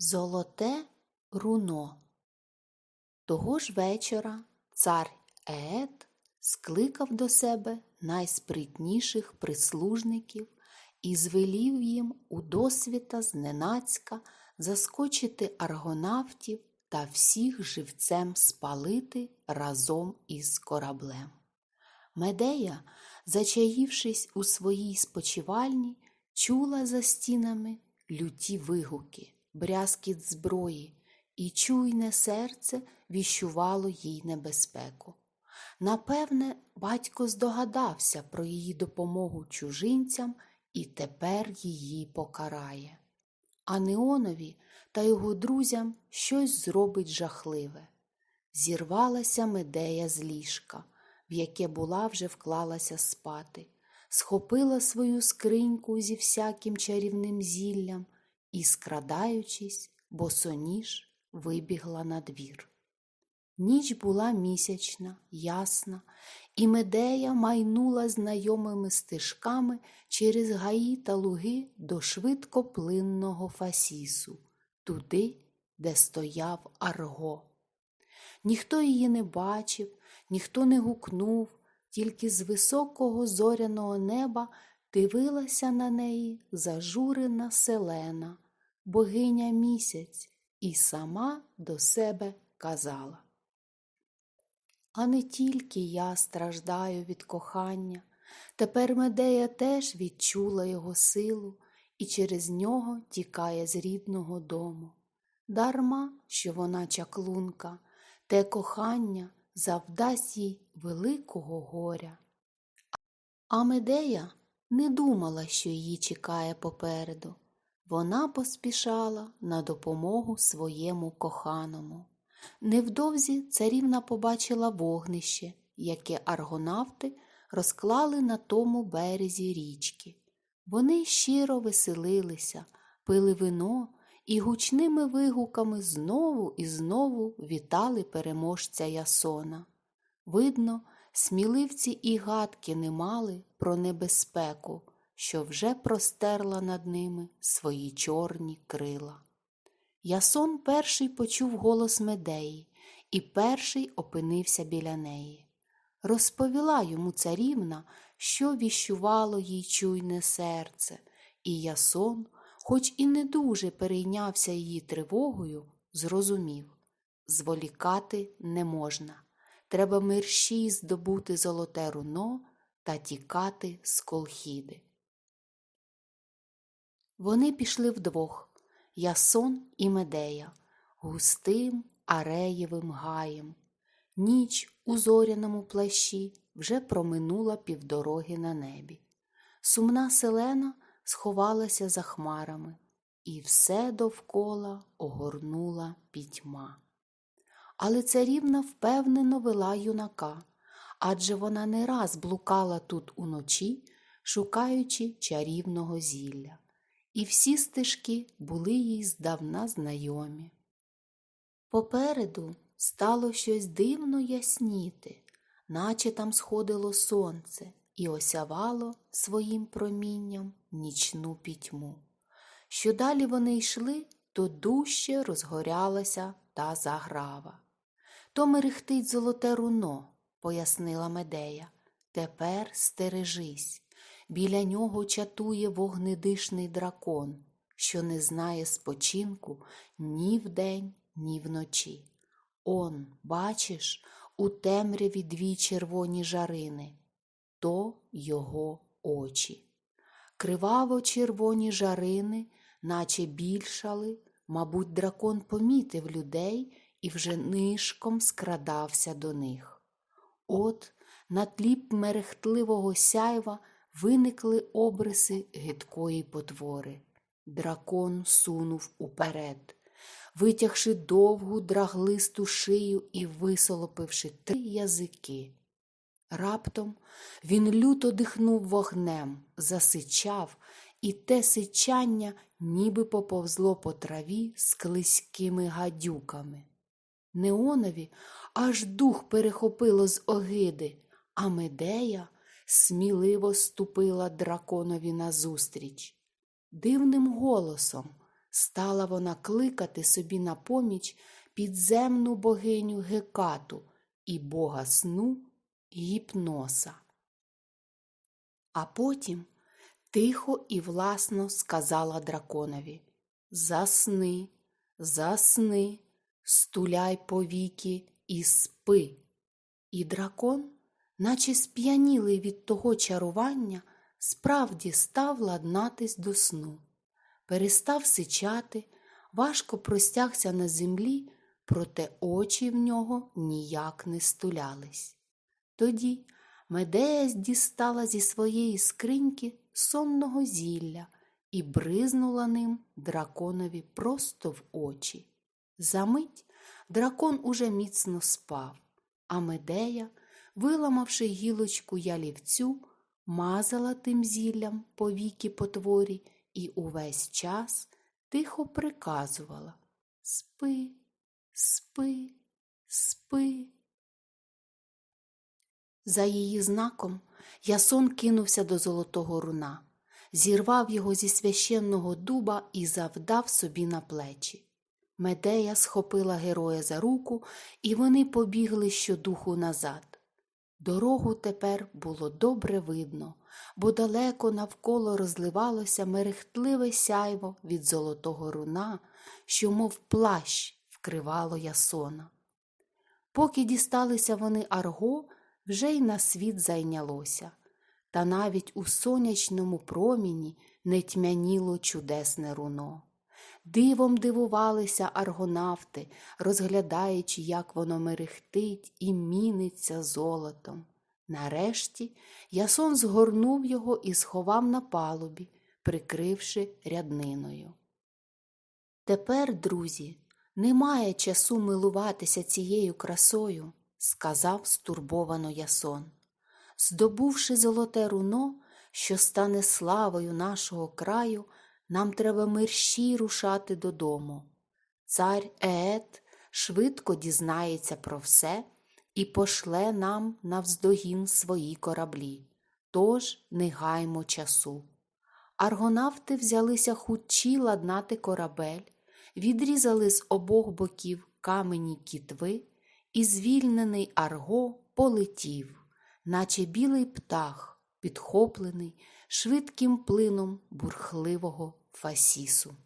Золоте руно. Того ж вечора цар Еет скликав до себе найспритніших прислужників і звелів їм у досвіта зненацька заскочити аргонавтів та всіх живцем спалити разом із кораблем. Медея, зачаївшись у своїй спочивальні, чула за стінами люті вигуки, брязкіт зброї, і чуйне серце віщувало їй небезпеку. Напевне, батько здогадався про її допомогу чужинцям і тепер її покарає. А Неонові та його друзям щось зробить жахливе. Зірвалася медея з ліжка, в яке була вже вклалася спати, схопила свою скриньку зі всяким чарівним зіллям і, скрадаючись, босоніж вибігла на двір. Ніч була місячна, ясна, і медея майнула знайомими стежками через гаї та луги до швидкоплинного фасісу, туди, де стояв Арго. Ніхто її не бачив, ніхто не гукнув, тільки з високого зоряного неба дивилася на неї зажурена селена, богиня місяць, і сама до себе казала. А не тільки я страждаю від кохання, тепер Медея теж відчула його силу і через нього тікає з рідного дому. Дарма, що вона чаклунка, те кохання завдасть їй великого горя. А Медея не думала, що її чекає попереду. Вона поспішала на допомогу своєму коханому. Невдовзі царівна побачила вогнище, яке аргонавти розклали на тому березі річки. Вони щиро веселилися, пили вино і гучними вигуками знову і знову вітали переможця Ясона. Видно, сміливці і гадки не мали про небезпеку, що вже простерла над ними свої чорні крила. Ясон перший почув голос Медеї і перший опинився біля неї. Розповіла йому царівна, що віщувало їй чуйне серце, і Ясон, хоч і не дуже перейнявся її тривогою, зрозумів зволікати не можна. Треба мерщій здобути золоте руно та тікати з колхіди. Вони пішли вдвох Ясон і Медея, густим ареєвим гаєм. Ніч у зоряному плащі вже проминула півдороги на небі. Сумна селена сховалася за хмарами, і все довкола огорнула пітьма. Але царівна впевнено вела юнака, адже вона не раз блукала тут уночі, шукаючи чарівного зілля і всі стежки були їй здавна знайомі. Попереду стало щось дивно ясніти, наче там сходило сонце і осявало своїм промінням нічну пітьму. Що далі вони йшли, то дужче розгорялася та заграва. То мерехтить золоте руно, пояснила Медея. Тепер стережись. Біля нього чатує вогнедишний дракон, що не знає спочинку ні вдень, ні вночі. Он, бачиш, у темряві дві червоні жарини то його очі. Криваво червоні жарини, наче більшали, мабуть, дракон помітив людей і вже нишком скрадався до них. От на тлі мерехтливого сяйва виникли обриси гидкої потвори. Дракон сунув уперед, витягши довгу драглисту шию і висолопивши три язики. Раптом він люто дихнув вогнем, засичав, і те сичання ніби поповзло по траві з клиськими гадюками. Неонові аж дух перехопило з огиди, а медея сміливо ступила драконові назустріч. Дивним голосом, стала вона кликати собі на поміч підземну богиню Гекату і бога сну Гіпноса. А потім тихо і власно сказала драконові Засни, засни, стуляй повіки і спи. І дракон, наче сп'янілий від того чарування, справді став ладнатись до сну. Перестав сичати, важко простягся на землі, проте очі в нього ніяк не стулялись. Тоді Медея дістала зі своєї скриньки сонного зілля і бризнула ним драконові просто в очі. Замить дракон уже міцно спав, а Медея, виламавши гілочку ялівцю, мазала тим зіллям по віки потворі і увесь час тихо приказувала Спи, спи, спи. За її знаком Ясон кинувся до золотого руна, зірвав його зі священного дуба і завдав собі на плечі. Медея схопила героя за руку, і вони побігли щодуху назад. Дорогу тепер було добре видно, бо далеко навколо розливалося мерехтливе сяйво від золотого руна, що, мов плащ, вкривало ясона. Поки дісталися вони Арго, вже й на світ зайнялося, та навіть у сонячному проміні не тьмяніло чудесне руно. Дивом дивувалися аргонавти, розглядаючи, як воно мерехтить і міниться золотом. Нарешті ясон згорнув його і сховав на палубі, прикривши рядниною. Тепер, друзі, немає часу милуватися цією красою, сказав стурбовано ясон. Здобувши золоте руно, що стане славою нашого краю, нам треба мерщій рушати додому. Цар Еет швидко дізнається про все і пошле нам навздогін свої кораблі. Тож не гаймо часу. Аргонавти взялися хутчі ладнати корабель, відрізали з обох боків камені кітви, і звільнений Арго полетів, наче білий птах, підхоплений швидким плином бурхливого фасісу.